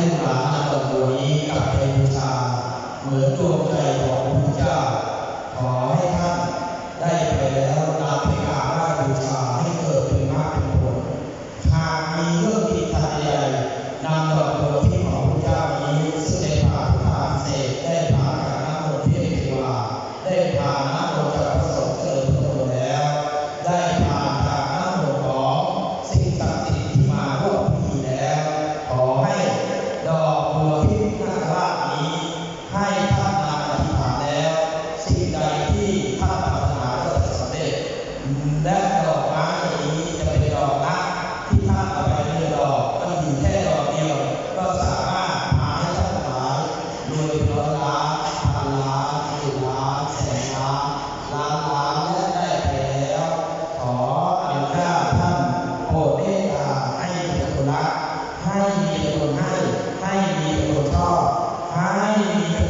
ลูกหลานนำดอกบัวนี้กลับไปบูชาเหมือนตัว และดอกไม้อย่างนี้จะเป็นดอกรักที่ท่านเอาไปเลือกดอกมันมีแค่ดอกเดียว ก็สามารถพาให้ท่านทั้งหลายรวยร้อยล้านพันล้านหมื่นล้านแสนล้านล้านล้านและได้ไปแล้ว ขออนุญาตท่านโปรดเมตตาให้มีแต่คนรักให้มีแต่คนให้ให้มีแต่คนชอบให้มีคน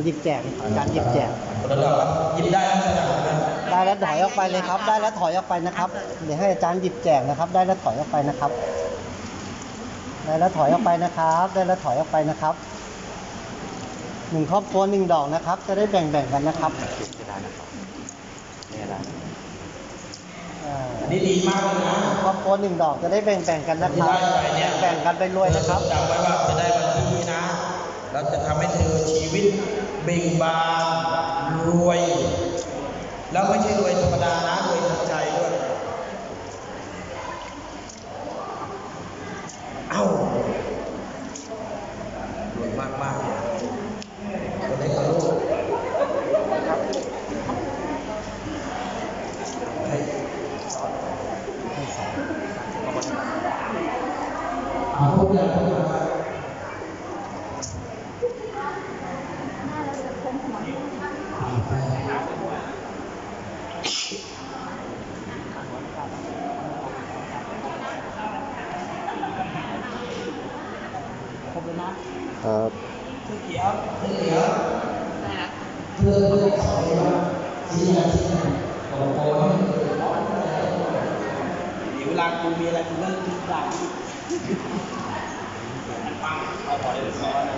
ย์หยิบแจกอาจารย์หยิบแจกคนละดอกครับหยิบได้แล้วจะดับนะได้แล้วถอยออกไปเลยครับ ได้แล้วถอยออกไปนะครับ เดี๋ยวให้อาจารย์หยิบแจกนะครับ ได้แล้วถอยออกไปนะครับ ได้แล้วถอยออกไปนะครับ ได้แล้วถอยออกไปนะครับหนึ่งครอบครัวหนึ่งดอกนะครับ จะได้แบ่งแบ่งๆกันนะครับอ่าอันนี้ดีมากเลยนะครอบครัวหนึ่งดอกจะได้แบ่งแบ่งๆกันนะคที่รับได้ไปเนี่ยแบ่งกันไปรวยนะครับจำไว้ว่าจะได้วันที่นี้นะ เราจะทำให้เธอชีวิต เบ่งบานรวย แล้วไม่ใช่รวยธรรมดานะรวยทางใจด้วย เอ้ารวยมากมากๆเลยตัวเล็กกับลูกให้อ่าพูดเลยพูด เลยว่าครับเขียวเขียวเพื่อเพื่อขอให้ว่าที่นี่ที่นี่ของโกนี่เดี๋ยวเวลากูมีอะไรกูเลิกทุกอย่างปังเอาพอได้สอน